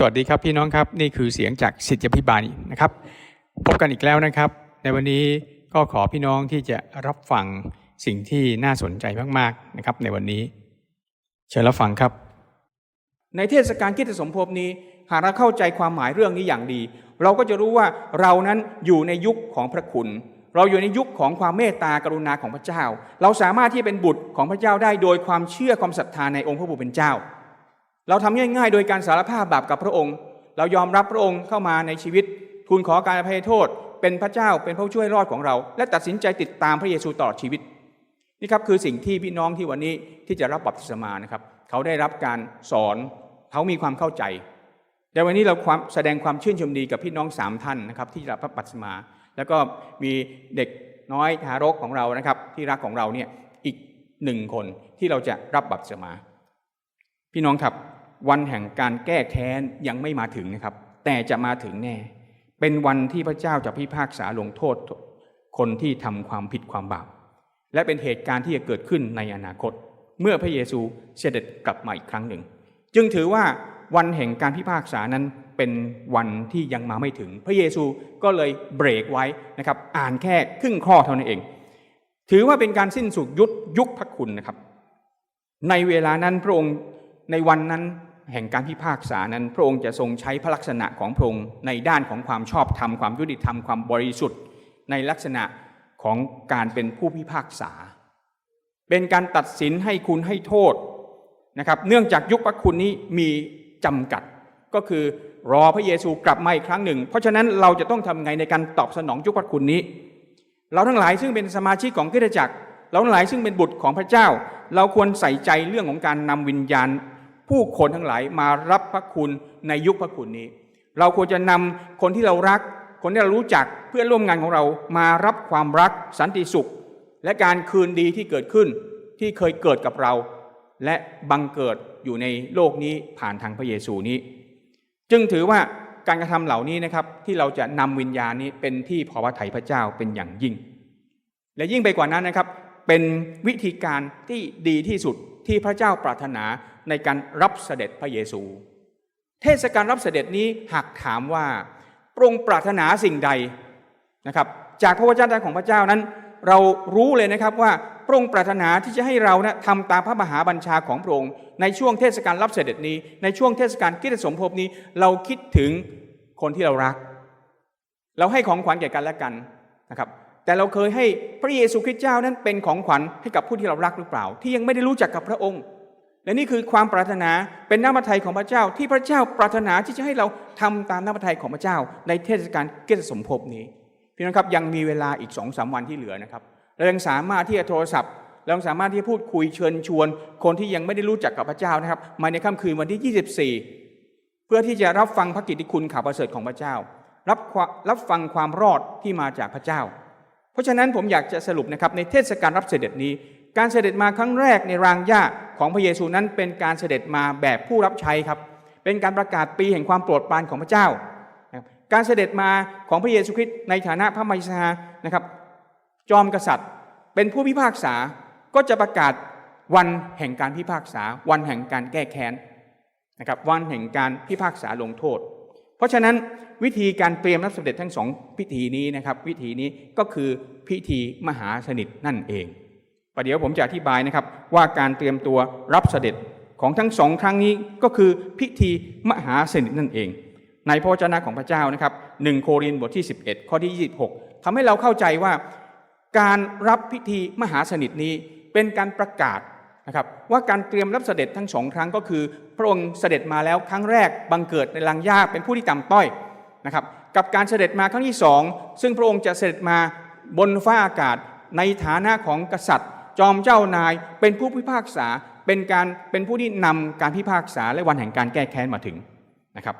สวัสดีครับพี่น้องครับนี่คือเสียงจากสิทธิพิบาลนะครับ พบกันอีกแล้วนะครับ ในวันนี้ก็ขอพี่น้องที่จะรับฟังสิ่งที่น่าสนใจมากๆนะครับ ในวันนี้ เชิญรับฟังครับ ในเทศกาลคริสตสมภพนี้หากเราเข้าใจความหมายเรื่องนี้อย่างดี เราก็จะรู้ว่าเรานั้นอยู่ในยุคของพระคุณ เราอยู่ในยุคของความเมตตากรุณาของพระเจ้า เราสามารถที่เป็นบุตรของพระเจ้าได้โดยความเชื่อความศรัทธาในองค์พระผู้เป็นเจ้า เราทำง่ายๆ โดยการสารภาพบาปกับพระองค์ เรายอมรับพระองค์เข้ามาในชีวิต ทูลขอการอภัยโทษ เป็นพระเจ้าเป็นผู้ช่วยรอดของเรา และตัดสินใจติดตามพระเยซูตลอดชีวิต นี่ครับคือสิ่งที่พี่น้องที่วันนี้ที่จะรับบัพติศมานะครับ เขาได้รับการสอนเขามีความเข้าใจ แต่วันนี้เราความแสดงความชื่นชมดีกับพี่น้องสามท่านนะครับที่รับพระบัพติศมา แล้วก็มีเด็กน้อยทารกของเรานะครับ ที่รักของเราเนี่ยอีกหนึ่งคนที่เราจะรับบัพติศมา พี่น้องครับ วันแห่งการแก้แค้นยังไม่มาถึงนะครับ แต่จะมาถึงแน่ เป็นวันที่พระเจ้าจะพิพากษาลงโทษ คนที่ทำความผิดความบาปและเป็นเหตุการณ์ที่จะเกิดขึ้นในอนาคต เมื่อพระเยซูเสด็จกลับมาอีกครั้งหนึ่ง จึงถือว่าวันแห่งการพิพากษานั้นเป็นวันที่ยังมาไม่ถึง พระเยซูก็เลยเบรกไว้นะครับ อ่านแค่ครึ่งข้อเท่านั้นเอง ถือว่าเป็นการสิ้นสุดยุคยุคพระคุณนะครับ ในเวลานั้นพระองค์ในวันนั้น แห่งการพิพากษานั้น พระองค์จะทรงใช้พระลักษณะของพระองค์ในด้านของความชอบธรรมความยุติธรรมความบริสุทธิ์ ในลักษณะของการเป็นผู้พิพากษา เป็นการตัดสินให้คุณให้โทษนะครับเนื่องจากยุคพระคุณนี้มีจำกัดก็คือรอพระเยซูกลับมาอีกครั้งหนึ่ง เพราะฉะนั้นเราจะต้องทำไงในการตอบสนองยุคพระคุณนี้ เราทั้งหลายซึ่งเป็นสมาชิกของคริสตจักร เราทั้งหลายซึ่งเป็นบุตรของพระเจ้า เราควรใส่ใจเรื่องของการนำวิญญาณ ผู้คนทั้งหลายมารับพระคุณในยุคพระคุณนี้ เราควรจะนำคนที่เรารัก คนที่เรารู้จักเพื่อนร่วมงานของเรามารับความรักสันติสุข และการคืนดีที่เกิดขึ้นที่เคยเกิดกับเรา และบังเกิดอยู่ในโลกนี้ผ่านทางพระเยซูนี้ จึงถือว่าการกระทำเหล่านี้นะครับที่เราจะนำวิญญาณนี้เป็นที่พอพระทัยพระเจ้าเป็นอย่างยิ่ง และยิ่งไปกว่านั้นนะครับ เป็นวิธีการที่ดีที่สุดที่พระเจ้าปรารถนา ในการรับเสด็จพระเยซู เทศกาลรับเสด็จนี้หากถามว่าพระองค์ปรารถนาสิ่งใดนะครับ จากพระวจนะของพระเจ้านั้น เรารู้เลยนะครับว่าพระองค์ปรารถนาที่จะให้เรานะทำตามพระมหาบัญชาของพระองค์ในช่วงเทศกาลรับเสด็จนี้ ในช่วงเทศกาลคริสตสมภพนี้ เราคิดถึงคนที่เรารัก เราให้ของขวัญแก่กันและกันนะครับแต่เราเคยให้พระเยซูคริสต์เจ้านั้นเป็นของขวัญให้กับผู้ที่เรารักหรือเปล่า ที่ยังไม่ได้รู้จักกับพระองค์ และนี่คือความปรารถนาเป็นน้ำพระทัยของพระเจ้า ที่พระเจ้าปรารถนาที่จะให้เราทำตามน้ำพระทัยของพระเจ้า ในเทศกาลคริสตสมภพนี้พี่น้องครับยังมีเวลาอีกสองสามวันที่เหลือนะครับเรายังสามารถที่จะโทรศัพท์เรายังสามารถที่จะพูดคุยเชิญชวน คนที่ยังไม่ได้รู้จักกับพระเจ้านะครับ มาในค่ำคืนวันที่ 24 เพื่อที่จะรับฟังพระกิตติคุณข่าวประเสริฐของพระเจ้า รับรับฟังความรอดที่มาจากพระเจ้า เพราะฉะนั้นผมอยากจะสรุปนะครับในเทศกาลรับเสด็จนี้ การเสด็จมาครั้งแรกในรางหญ้า ของพระเยซูนั้นเป็นการเสด็จมาแบบผู้รับใช้ครับ เป็นการประกาศปีแห่งความโปรดปรานของพระเจ้า การเสด็จมาของพระเยซูคริสต์ในฐานะพระมารซานะครับ จอมกษัตริย์เป็นผู้พิพากษาก็จะประกาศวันแห่งการพิพากษา วันแห่งการแก้แค้นนะครับวันแห่งการพิพากษาลงโทษ เพราะฉะนั้นวิธีการเตรียมรับเสด็จทั้งสองพิธีนี้นะครับ วิธีนี้ก็คือพิธีมหาสนิทนั่นเอง ประเดี๋ยวผมจะอธิบายนะครับว่าการเตรียมตัวรับเสด็จของทั้งสองครั้งนี้ก็คือพิธีมหาสนิทนั่นเอง ในพระวจนะของพระเจ้านะครับหนึ่งโครินบทที่ 11 ข้อที่ 26ทำให้เราเข้าใจว่าการรับพิธีมหาสนิทนี้เป็นการประกาศนะครับว่าการเตรียมรับเสด็จทั้งสองครั้งก็คือ พระองค์เสด็จมาแล้วครั้งแรกบังเกิดในลังยาเป็นผู้ที่ต่ำต้อยนะครับกับการเสด็จมาครั้งที่สองซึ่งพระองค์จะเสด็จมาบนฟ้าอากาศในฐานะของกษัตริย์ จอมเจ้านายเป็นผู้พิพากษาเป็นการเป็นผู้ที่นำการพิพากษาและวันแห่งการแก้แค้นมาถึงนะครับ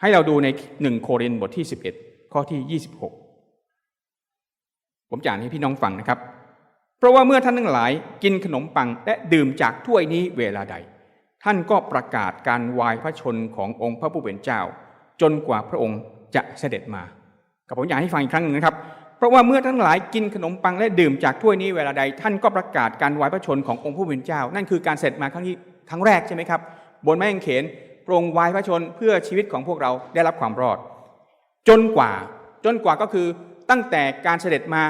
ให้เราดูในหนึ่งโครินธ์บทที่ 11 ข้อที่ 26 ผมจะอ่านให้พี่น้องฟังนะครับ เพราะว่าเมื่อท่านทั้งหลายกินขนมปังและดื่มจากถ้วยนี้เวลาใด ท่านก็ประกาศการวายพระชนขององค์พระผู้เป็นเจ้า จนกว่าพระองค์จะเสด็จมากับผมอยากให้ฟังอีกครั้งหนึ่งนะครับ เพราะว่าเมื่อทั้งหลายกินขนมปังและดื่มจากถ้วยนี้เวลาใด ท่านก็ประกาศการวายพระชนขององค์ผู้เป็นเจ้า นั่นคือการเสด็จมาครั้งนี้ครั้งแรกใช่ไหมครับ บนไม้กางเขนโปรงวายพระชนเพื่อชีวิตของพวกเราได้รับความรอด จนกว่าจนกว่าก็คือตั้งแต่การเสด็จมา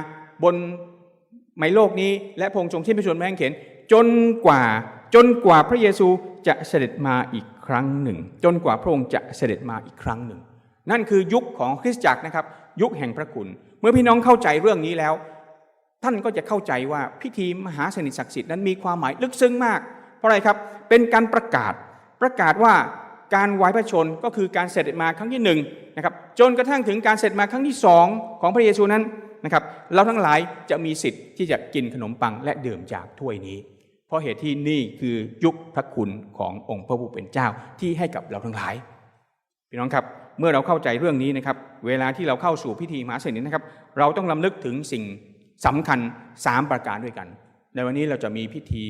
บนไมโลกนี้ และพงค์ทรงชิ้นพระชนม์แม่งเขน จนกว่าจนกว่าพระเยซูจะเสด็จมาอีกครั้งหนึ่ง จนกว่าพระองค์จะเสด็จมาอีกครั้งหนึ่ง นั่นคือยุคของคริสตจักรนะครับ ยุคแห่งพระคุณ เมื่อพี่น้องเข้าใจเรื่องนี้แล้ว ท่านก็จะเข้าใจว่าพิธีมหาสนิทศักดิ์สิทธิ์นั้นมีความหมายลึกซึ้งมาก เพราะอะไรครับเป็นการประกาศประกาศว่าการไว้พระชนก็คือการเสด็จมาครั้งที่หนึ่งนะครับจนกระทั่งถึงการเสด็จมาครั้งที่สองของพระเยซูนั้นนะครับเราทั้งหลายจะมีสิทธิ์ที่จะกินขนมปังและดื่มจากถ้วยนี้ เพราะเหตุที่นี่คือยุคพระคุณขององค์พระผู้เป็นเจ้าที่ให้กับเราทั้งหลาย พี่น้องครับ เมื่อเราเข้าใจเรื่องนี้นะครับ เวลาที่เราเข้าสู่พิธีมหาสนิทนะครับ เราต้องลำลึกถึงสิ่งสำคัญ 3 ประการด้วยกัน ในวันนี้เราจะมีพิธี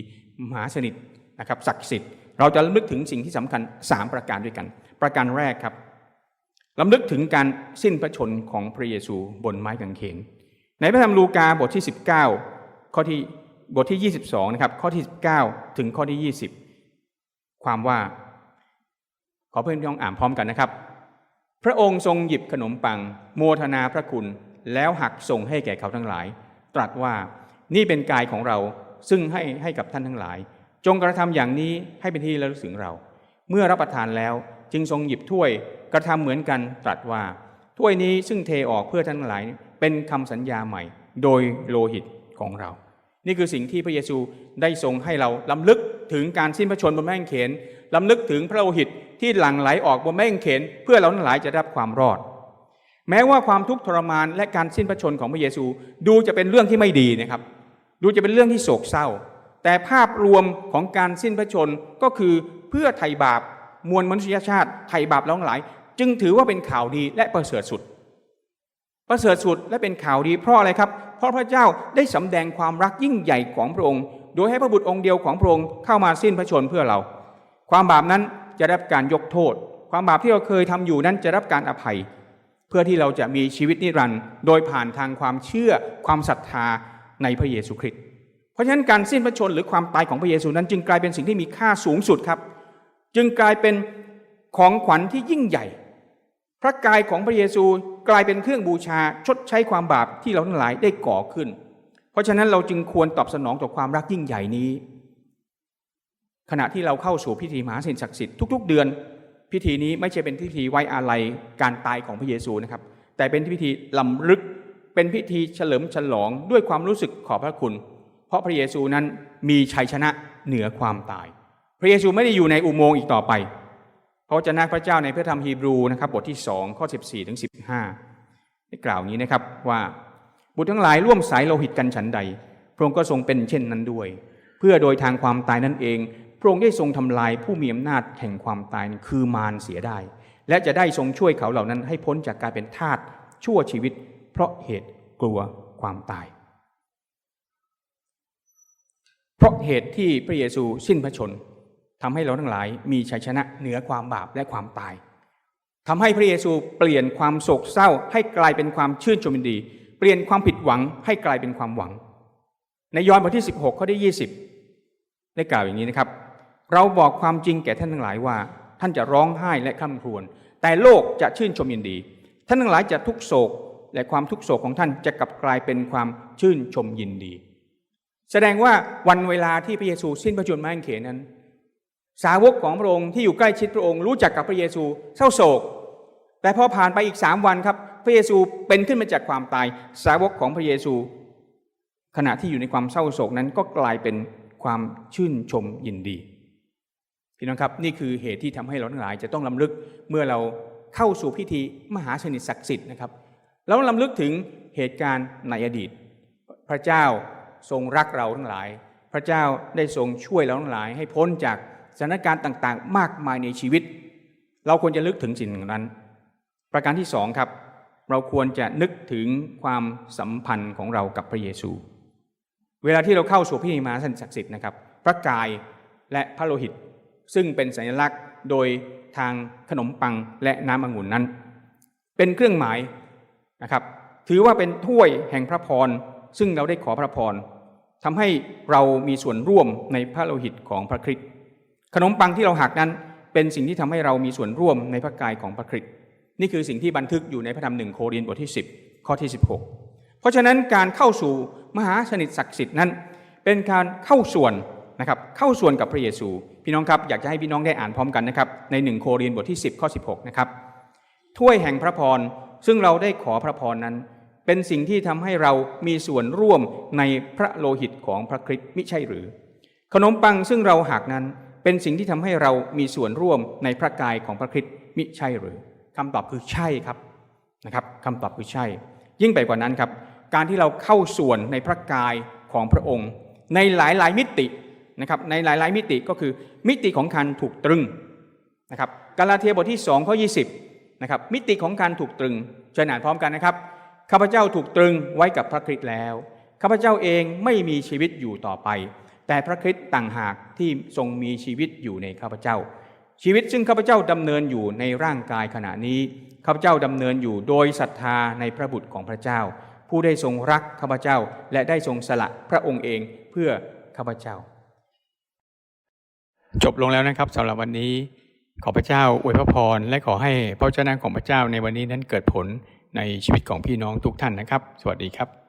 มหาสนิทนะครับศักดิ์สิทธิ์ เราจะลำลึกถึงสิ่งที่สำคัญ 3 ประการด้วยกัน ประการแรกครับลำลึกถึงการสิ้นพระชนของพระเยซูบนไม้กางเขน ในพระธรรมลูกาบทที่ 19 ข้อที่บทที่ 22 นะครับ ข้อที่ 19 ถึงข้อที่ 20 ความว่า ขอเพื่อนพี่น้องอ่านพร้อมกันนะครับ พระองค์ทรงหยิบขนมปัง โมทนาพระคุณ แล้วหักส่งให้แก่เขาทั้งหลาย ตรัสว่านี่เป็นกายของเราซึ่งให้ให้กับท่านทั้งหลาย จงกระทำอย่างนี้ให้เป็นที่ระลึกถึงเรา เมื่อรับประทานแล้วจึงทรงหยิบถ้วยกระทำเหมือนกันตรัสว่า ถ้วยนี้ซึ่งเทออกเพื่อท่านทั้งหลาย เป็นคำสัญญาใหม่ โดยโลหิตของเรา นี่คือสิ่งที่พระเยซูได้ทรงให้เราล้ำลึกถึงการสิ้นพระชนม์บนแม่งเขนล้ำลึกถึงพระโลหิต ที่หลั่งไหลออกบนแม่งเขน เพื่อเราทั้งหลายจะได้รับความรอด แม้ว่าความทุกข์ทรมานและการสิ้นพระชนของพระเยซูดูจะเป็นเรื่องที่ไม่ดีนะครับ ดูจะเป็นเรื่องที่โศกเศร้า แต่ภาพรวมของการสิ้นพระชนก็คือเพื่อไถ่บาปมวลมนุษยชาติไถ่บาปเราทั้งหลาย จึงถือว่าเป็นข่าวดีและประเสริฐสุด ประเสริฐสุดและเป็นข่าวดีเพราะอะไรครับ เพราะพระเจ้าได้สำแดงความรักยิ่งใหญ่ของพระองค์ โดยให้พระบุตรองค์เดียวของพระองค์เข้ามาสิ้นพระชนเพื่อเรา ความบาปนั้น จะได้รับการยกโทษ ความบาปที่เราเคยทำอยู่นั้นจะได้รับการอภัย เพื่อที่เราจะมีชีวิตนิรันดร์โดยผ่านทางความเชื่อความศรัทธาในพระเยซูคริสต์เพราะฉะนั้นการสิ้นพระชนม์หรือความตายของพระเยซูนั้นจึงกลายเป็นสิ่งที่มีค่าสูงสุดครับ จึงกลายเป็นของขวัญที่ยิ่งใหญ่ พระกายของพระเยซูกลายเป็นเครื่องบูชาชดใช้ความบาปที่เราทั้งหลายได้ก่อขึ้น เพราะฉะนั้นเราจึงควรตอบสนองต่อความรักยิ่งใหญ่นี้ ขณะที่เราเข้าสู่พิธีมหาสนิทศักดิ์สิทธิ์ทุก ๆ เดือน พิธีนี้ไม่ใช่เป็นพิธีไว้อาลัยการตายของพระเยซูนะครับ แต่เป็นพิธีลำลึกเป็นพิธีเฉลิมฉลองด้วยความรู้สึกขอบพระคุณ เพราะพระเยซูนั้นมีชัยชนะเหนือความตาย พระเยซูไม่ได้อยู่ในอุโมงค์อีกต่อไปพระเจ้าพระเจ้าในพระธรรมฮีบรูนะครับบทที่2ข้อ14ถึง15ได้กล่าวนี้นะครับว่าบุตรทั้งหลายร่วมสายโลหิตกันฉันใด พระองค์ก็ทรงเป็นเช่นนั้นด้วย เพื่อโดยทางความตายนั่นเอง ระองค์ได้ทรงทำลายผู้มีอำนาจแห่งความตายคือมารเสียได้ และจะได้ทรงช่วยเขาเหล่านั้นให้พ้นจากการเป็นทาสชั่วชีวิต เพราะเหตุกลัวความตาย เพราะเหตุที่พระเยซูสิ้นพระชนม์ทำให้เราทั้งหลายมีชัยชนะเหนือความบาปและความตายทำให้พระเยซูเปลี่ยนความโศกเศร้าให้กลายเป็นความชื่นชมยินดี เปลี่ยนความผิดหวังให้กลายเป็นความหวัง ในยอห์นบทที่ 16ข้อที่ 20 ได้กล่าวอย่างนี้นะครับ เราบอกความจริงแก่ท่านทั้งหลายว่า ท่านจะร้องไห้และคร่ำครวญแต่โลกจะชื่นชมยินดี ท่านทั้งหลายจะทุกโศก และความทุกโศกของท่านจะกลับกลายเป็นความชื่นชมยินดี แสดงว่าวันเวลาที่พระเยซูสิ้นพระชนม์ไม้กางเขนนั้น สาวกของพระองค์ที่อยู่ใกล้ชิดพระองค์รู้จักกับพระเยซูเศร้าโศก แต่พอผ่านไปอีกสามวันครับ พระเยซูเป็นขึ้นมาจากความตาย สาวกของพระเยซู ขณะที่อยู่ในความเศร้าโศกนั้นก็กลายเป็นความชื่นชมยินดี พี่น้องครับนี่คือเหตุที่ทำให้เราทั้งหลายจะต้องลำลึกเมื่อเราเข้าสู่พิธีมหาสนิทศักดิ์สิทธิ์นะครับแล้วลำลึกถึงเหตุการณ์ในอดีต พระเจ้าทรงรักเราทั้งหลาย พระเจ้าได้ทรงช่วยเราทั้งหลาย ให้พ้นจากสถานการณ์ต่างๆ มากมายในชีวิต เราควรจะลึกถึงสิ่งนั้น ประการที่สองครับ เราควรจะนึกถึงความสัมพันธ์ของเรากับพระเยซู เวลาที่เราเข้าสู่พิธีมหาสนิทศักดิ์สิทธิ์นะครับ พระกายและพระโลหิต ซึ่งเป็นสัญลักษณ์โดยทางขนมปังและน้ำองุ่นนั้น เป็นเครื่องหมายนะครับ ถือว่าเป็นถ้วยแห่งพระพร ซึ่งเราได้ขอพระพรทำให้เรามีส่วนร่วมในพระโลหิตของพระคริสต์ขนมปังที่เราหักนั้น เป็นสิ่งที่ทำให้เรามีส่วนร่วมในพระกายของพระคริสต์นี่คือสิ่งที่บันทึกอยู่ในพระธรรมหนึ่งโครินธ์บทที่ 10 ข้อที่ 16 เพราะฉะนั้นการเข้าสู่มหาสนิทศักดิ์สิทธิ์นั้น เป็นการเข้าส่วน นะครับเข้าส่วนกับพระเยซู พี่น้องครับอยากจะให้พี่น้องได้อ่านพร้อมกันนะครับใน 1 โครินธ์บทที่ 10 ข้อ 16 นะครับถ้วยแห่งพระพรซึ่งเราได้ขอพระพรนั้น เป็นสิ่งที่ทำให้เรามีส่วนร่วมในพระโลหิตของพระคริสต์มิใช่หรือ ขนมปังซึ่งเราหักนั้นเป็นสิ่งที่ทำให้เรามีส่วนร่วมในพระกายของพระคริสต์มิใช่หรือคำตอบคือใช่ครับนะครับคำตอบคือใช่ ยิ่งไปกว่านั้นครับ การที่เราเข้าส่วนในพระกายของพระองค์ ในหลายๆมิติ นะครับในหลาย ๆ มิติก็คือมิติของการถูกตรึงนะครับกาลาเทียบทที่2ข้อ20นะครับมิติของการถูกตรึงเชิญอ่านพร้อมกันนะครับข้าพเจ้าถูกตรึงไว้กับพระคริสต์แล้วข้าพเจ้าเองไม่มีชีวิตอยู่ต่อไป แต่พระคริสต์ต่างหากที่ทรงมีชีวิตอยู่ในข้าพเจ้า ชีวิตซึ่งข้าพเจ้าดำเนินอยู่ในร่างกายขณะนี้ข้าพเจ้าดำเนินอยู่โดยศรัทธาในพระบุตรของพระเจ้า ผู้ได้ทรงรักข้าพเจ้าและได้ทรงสละพระองค์เองเพื่อข้าพเจ้า จบลงแล้วนะครับสำหรับวันนี้ขอพระเจ้าอวยพระพร และขอให้พระเจ้าของพระเจ้าในวันนี้นั้นเกิดผลในชีวิตของพี่น้องทุกท่านนะครับ สวัสดีครับ